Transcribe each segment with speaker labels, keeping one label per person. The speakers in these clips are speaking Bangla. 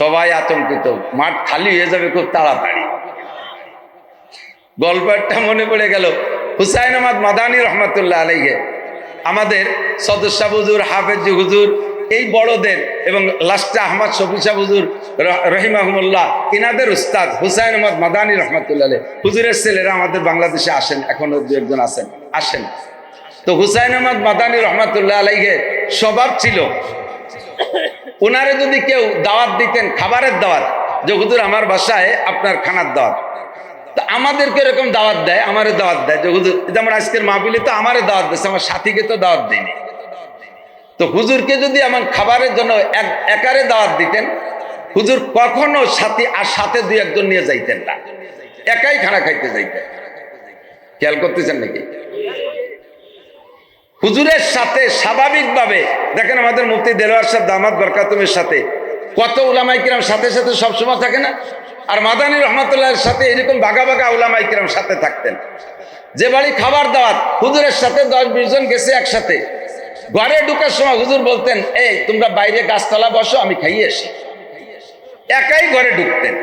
Speaker 1: সবাই আতঙ্কিত, মাঠ খালি হয়ে যাবে খুব তাড়াতাড়ি। গল্প একটা মনে পড়ে গেল, হুসাইন আহমদ মাদানী রহমতুল্লাহ আলাইহে। আমাদের সদস্য হুজুর, হাফেজ হুজুর, এই বড়দের এবং লাস্টা আহমদ শফি শাহ হুজুর রহিমাহমুল্লাহ, ইনাদের উস্তাদ হুসাইন আহমদ মাদানী রহমতুল্লাহ আলাইহ। হুজুরের ছেলেরা আমাদের বাংলাদেশে আসেন, এখনও দু একজন আসেন আসেন। তো হুসাইন আহমদ মাদানী রহমতুল্লাহ আলাইহে, স্বভাব ছিল ওনারে যদি কেউ দাওয়াত দিতেন, খাবারের দাওয়াত, যে হুজুর আমার বাসায় আপনার খানার দাওয়াত। তা আমাদেরকে এরকম দাওয়াত দেয়, আমারে দাওয়াত দেয়, যে হুজুর যেমন আজকের মাহফিলে তো আমারে দাওয়াত দিচ্ছে আমার সাথীকে তো দাওয়াত দেয়নি তো হুজুরকে যদি আমার খাবারের জন্য এক, একারে দাওয়াত দিতেন, হুজুর কখনো সাথী আর সাথে দুই একজন নিয়ে যাইতেন না। একাই খানা খাইতে যাইতেন। খেয়াল করতেছেন নাকি? হুজুরের সাথে স্বাভাবিকভাবে, দেখেন আমাদের মুফতি দেলোয়ার সাহেব দামাদ বরকাতুমের সাথে, কত উলামাই কিরাম সাথে সাথে সবসময় থাকে না? আর মাদানী রহমতুল্লাহের সাথে এরকম বাঘা বাঘা উলামাই কিরাম সাথে থাকতেন। যে বাড়ি খাবার দাওয়াত, হুজুরের সাথে দশ বিশ জন গেছে একসাথে। ঘরে ঢুকার সময় হুজুর বলতেন, এই, তোমরা বাইরে গাছতলা বসো, আমি খাইয়ে আসি। একাই ঘরে ঢুকতেন।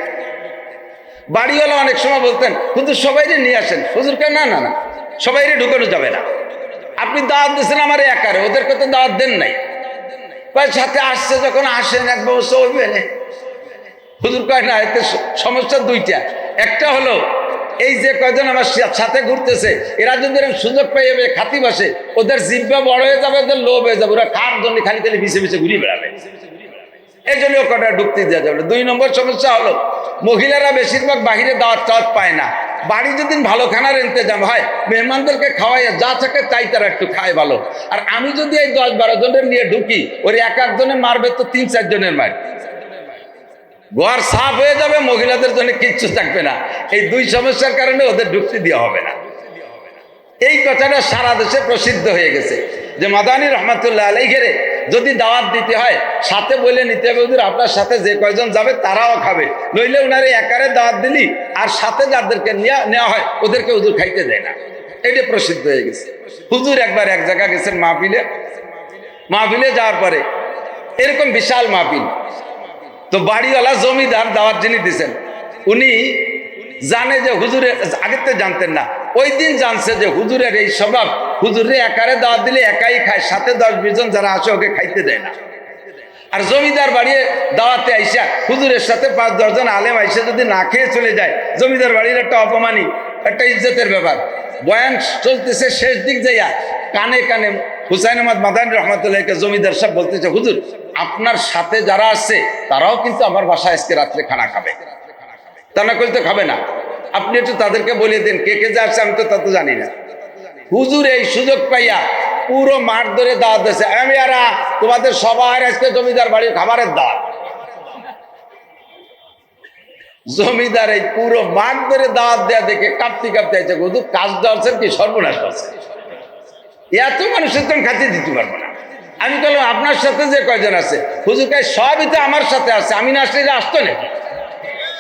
Speaker 1: বাড়িওয়ালা অনেক সময় বলতেন, হুজুর সবাইরে নিয়ে আসেন। হুজুরকে না না না, সবাইরে ঢুকানো যাবে না। আপনি দাওয়াত দিয়েছেন আমার একারে ওদেরকে তো দাওয়াত দেন নাই। সাথে আসছে, যখন আসেন এক ব্যবস্থা হইবে হুজুর কয়, না, এতে সমস্যা দুইটা। একটা হলো, এই যে কয়জন আমার সাথে ঘুরতেছে, এরা যদি সুযোগ পেয়ে যাবে, খাতি বসে, ওদের জিব্বা বড় হয়ে যাবে, ওদের লোভ হয়ে যাবে, ওরা খার জন্য খালি খালি মিশে মিশে ঘুরিয়ে বেড়াবে? এই জন্য কটা ঢুকতে দেওয়া যাবে। দুই নম্বর সমস্যা হলো, মহিলারা বেশিরভাগ বাহিরে দাওয়াত টাওয়াত পায় না। বাড়ি যদি ভালো খানার ইন্তজাম হয়, মেহমানদেরকে খাওয়াই যা থাকে তাই তারা একটু খায় ভালো। আর আমি যদি এই দশ বারো জনের নিয়ে ঢুকি, ওর এক একজনে মারবে তো তিন চার জনের মার। ঘর সাফ হয়ে যাবে, মহিলাদের জন্য কিচ্ছু থাকবে না। এই দুই সমস্যার কারণে ওদের ঢুকতে দেওয়া হবে না। এই কথাটা সারা দেশে প্রসিদ্ধ হয়ে গেছে। যে মাদানী রহমতুল্লাহ আলাই ঘেরে যদি দাওয়াত দিতে হয়, সাথে বলে নিতে হবে আপনার সাথে যে কয়জন যাবে তারাও খাবে। নইলে উনারে একারে দাওয়াত দিলি, আর সাথে যাদেরকে নেওয়া- হয়, ওদেরকে হুজুর খাইতে দেয় না। এটা প্রসিদ্ধ হয়ে গেছে। হুজুর একবার এক জায়গা গেছেন মাহফিলে। মাহফিলে যাওয়ার পরে এরকম বিশাল মাহফিল। তো বাড়িওয়ালা জমিদার দাওয়াত যিনি দিছেন, উনি জানে যে হুজুরে আগের জানতেন না। ওই দিন জানছে যে হুজুরের এই স্বভাব হুজুরে একারে দাওয়াত দিলে একাই খায়, সাথে দশ বিশ জন যারা আসে ওকে খাইতে দেয় না। আর জমিদার বাড়িয়ে দাওয়াতে আইসা হুজুরের সাথে পাঁচ দশজন আলেম আইসা যদি না খেয়ে চলে যায়, জমিদার বাড়ির একটা অপমানই একটা ইজ্জতের ব্যাপার। বয়ান চলতেছে শেষ দিক যাইয়া কানে কানে হুসাইন আহমদ মাদান রহমতুল্লাহকে জমিদার সাহেব বলতেছে, হুজুর, আপনার সাথে যারা আসছে, তারাও কিন্তু আমার বাসায় আজকে রাত্রে খানা খাবে। তা না করলে তো খাবে না। আপনি একটু তাদেরকে বলে দেন, কে কে যাচ্ছে আমি তো তা তো জানি না। হুজুর এই সুযোগ পাইয়া পুরো মাঠ ধরে দাওয়াত দিয়েছে আমি আর তোমাদের সবার আজকে জমিদার বাড়ির খাবারের দাওয়াত। জমিদার এই পুরো মাঠ ধরে দাওয়াত দেয়া দেখে কাঁপতে কাঁপতে আছে, হুজুর, কাজ দেওয়ার কি? সর্বনাশ করছে। এত মানুষের আমি খাতে দিতে পারব না। আমি বললাম, আপনার সাথে যে কয়জন আছে? হুজুর কাজ সবই তো আমার সাথে আছে। আমি না আসলে আসতো নাকি?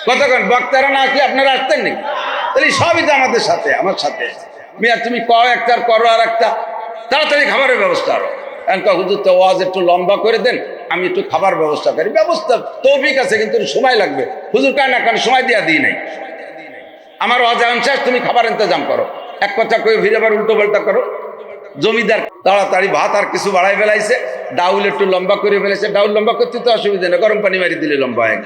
Speaker 1: কতক্ষণ? বক্তারা না আসলে আপনারা আসতেন নাকি? তাহলে সবই তো আমাদের সাথে, আমার সাথে মিয়া তুমি কও একটা করো আর একটা। তাড়াতাড়ি খাবারের ব্যবস্থা আরও এখন কয়, হুজুর তো ওয়াজ একটু লম্বা করে দেন আমি একটু খাবার ব্যবস্থা করি। ব্যবস্থা তৌফিক আছে কিন্তু সময় লাগবে। হুজুর কায় না কারণ সময় দিয়া দিই নাই। আমার ওয়াজ এখন তুমি খাবার ইন্তজাম করো। এক কথা কয়ে ফিরে আবার উল্টো পাল্টা করো। জমিদার তাড়াতাড়ি ভাত আর কিছু বাড়াই ফেলাইছে ডাউল একটু লম্বা করে ফেলেছে। ডাউল লম্বা করতে তো অসুবিধা নেই গরম পানি মারি দিলে লম্বা হয়ে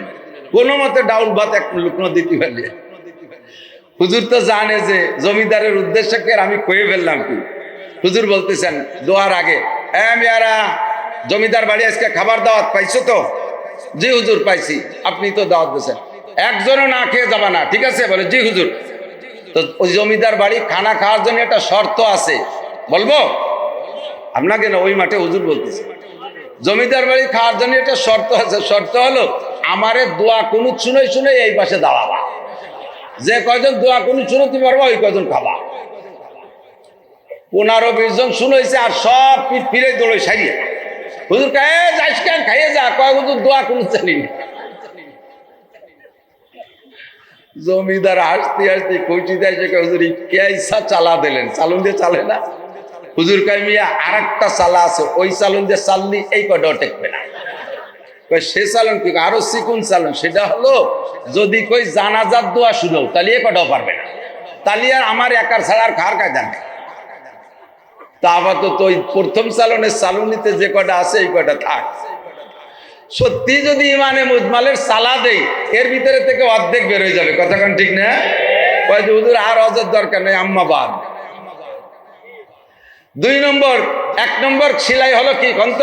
Speaker 1: কোনো মতে ডাউল ভাত এক লুকনো দিতে পারলে। হুজুর তো জানে যে জমিদারের উদ্দেশ্যকে আমি কয়ে ফেললাম কি? হুজুর বলতেছেন, দোয়ার আগে মেয়ারা, জমিদার বাড়ি আজকে খাবার দাওয়াত পাইছো তো? জি হুজুর, পাইছি, আপনি তো দাওয়াত দিয়েছেন। একজনও না খেয়ে যাবা না, ঠিক আছে? বলে, জি হুজুর। তো ওই জমিদার বাড়ি খানা খাওয়ার জন্য একটা শর্ত আছে। বলব? আপনাকে না, ওই মাঠে হুজুর বলতেছে। জমিদার বাড়ি খাওয়ার জন্য একটা শর্ত আছে। শর্ত হলো, আমারে দোয়া কোনো শুনে শুনে এই পাশে দাঁড়াবা। যে কয়জন দোয়া কোন শুনতে পারব ওই কয়জন খাবা। পনেরো বিশ জন শুনেছে আর সব পিঠ ফিরে দৌড়ে সারিয়ে। হুজুর খায় যাইস কেন? খাইয়ে যা। কয় হুজুর দোয়া কোনো না। জমিদার হাসতে হাসতে কইটি দেয় সে কয়, হুজুর ইচ্ছা চালা দিলেন। চালুন দিয়ে চালে না। হুজুর কাই মিয়া আর একটা চালা আছে ওই চালুন দিয়ে চাললি এই কটাও টেকবে না। সে চালন কি আরও সিকুন চালন। সেটা হলো, যদি কই জানাজার দোয়া শুরু তাহলে কটাও পারবে না। তাহলে আর আমার একার ছাড়া আর কার কাজ জানে তা আপাতত ওই প্রথম চালনের চালনিতে যে কটা আছে, এই কটা থাক। সত্যি যদি ইমানে মুজমালের সালা দেই, এর ভিতরে থেকে অর্ধেক বেরোয় যাবে। কথাক্ষণ ঠিক না? কয় যে, হুজুর, আর অজর দরকার নেই, আম্মা বাদ। দুই নম্বর, এক নম্বর সিলাই হলো কি কন্ত